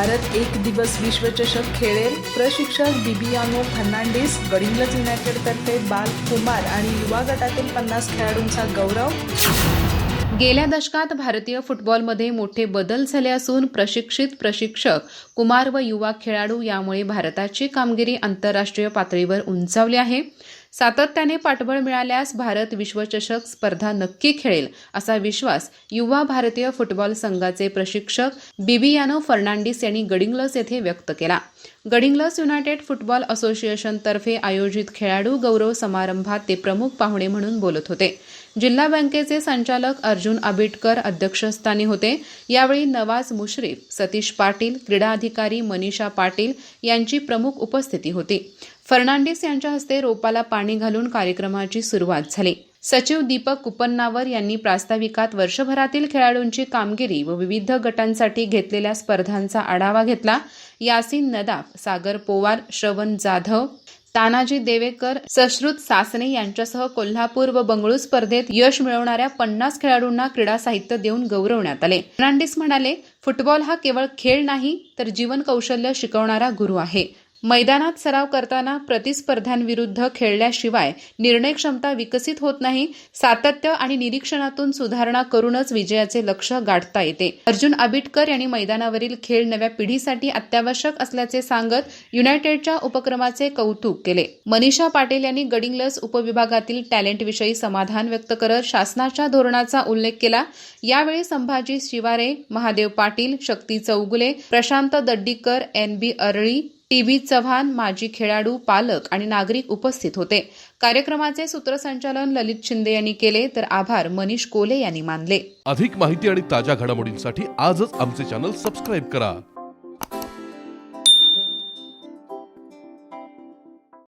भारत एक दिवस विश्वचषक खेळेल. प्रशिक्षक बिबियानो फर्नांडिस गडिंग्लज युनायटेडतर्फे बाल कुमार आणि युवा गटातील पन्नास खेळाडूंचा गौरव. गेल्या दशकात भारतीय फुटबॉलमध्ये मोठे बदल झाले असून प्रशिक्षित प्रशिक्षक कुमार व युवा खेळाडू यामुळे भारताची कामगिरी आंतरराष्ट्रीय पातळीवर उंचावली आहे. सातत्याने पाठबळ मिळाल्यास भारत विश्वचषक स्पर्धा नक्की खेळेल असा विश्वास युवा भारतीय फुटबॉल संघाचे प्रशिक्षक बिबियानो फर्नांडिस यांनी गडिंग्लस येथे व्यक्त केला. गडिंग्लस युनायटेड फुटबॉल असोसिएशनतर्फे आयोजित खेळाडू गौरव समारंभात ते प्रमुख पाहुणे म्हणून बोलत होते. जिल्हा बँकेचे संचालक अर्जुन आबिटकर अध्यक्षस्थानी होते. यावेळी नवाज मुश्रीफ सतीश पाटील क्रीडा अधिकारी मनीषा पाटील यांची प्रमुख उपस्थिती होती. फर्नांडिस यांच्या हस्ते रोपाला पाणी घालून कार्यक्रमाची सुरुवात झाली. सचिव दीपक कुपन्नावर यांनी प्रास्ताविकात वर्षभरातील खेळाडूंची कामगिरी व विविध गटांसाठी घेतलेल्या स्पर्धांचा आढावा घेतला. यासिन नदाफ सागर पोवार श्रवण जाधव तानाजी देवेकर सश्रुत सासने यांच्यासह कोल्हापूर व बंगळूर स्पर्धेत यश मिळवणाऱ्या पन्नास खेळाडूंना क्रीडा साहित्य देऊन गौरवण्यात आले. फर्नांडिस म्हणाले फुटबॉल हा केवळ खेळ नाही तर जीवन कौशल्य शिकवणारा गुरु आहे. मैदानात सराव करताना प्रतिस्पर्ध्यांविरुद्ध खेळल्याशिवाय निर्णय क्षमता विकसित होत नाही सातत्य आणि निरीक्षणातून सुधारणा करूनच विजयाचे लक्ष गाठता येते. अर्जुन आबिटकर यांनी मैदानावरील खेळ नव्या पिढीसाठी अत्यावश्यक असल्याचे सांगत युनायटेडच्या उपक्रमाचे कौतुक केले. मनीषा पाटील यांनी गडिंग्लस उपविभागातील टॅलेंटविषयी समाधान व्यक्त करत शासनाच्या धोरणाचा उल्लेख केला. यावेळी Sambhaji Shivare Mahadev Patil Shakti Chougule Prashant Daddikar N B Arali TB Chavan माजी खेळाडू पालक आणि नागरिक उपस्थित होते. कार्यक्रमाचे सूत्रसंचालन ललित शिंदे यांनी केले तर आभार मनीष कोले यांनी मानले. अधिक माहिती आणि ताज्या घडामोडींसाठी आजच आमचे चॅनल सबस्क्राईब करा.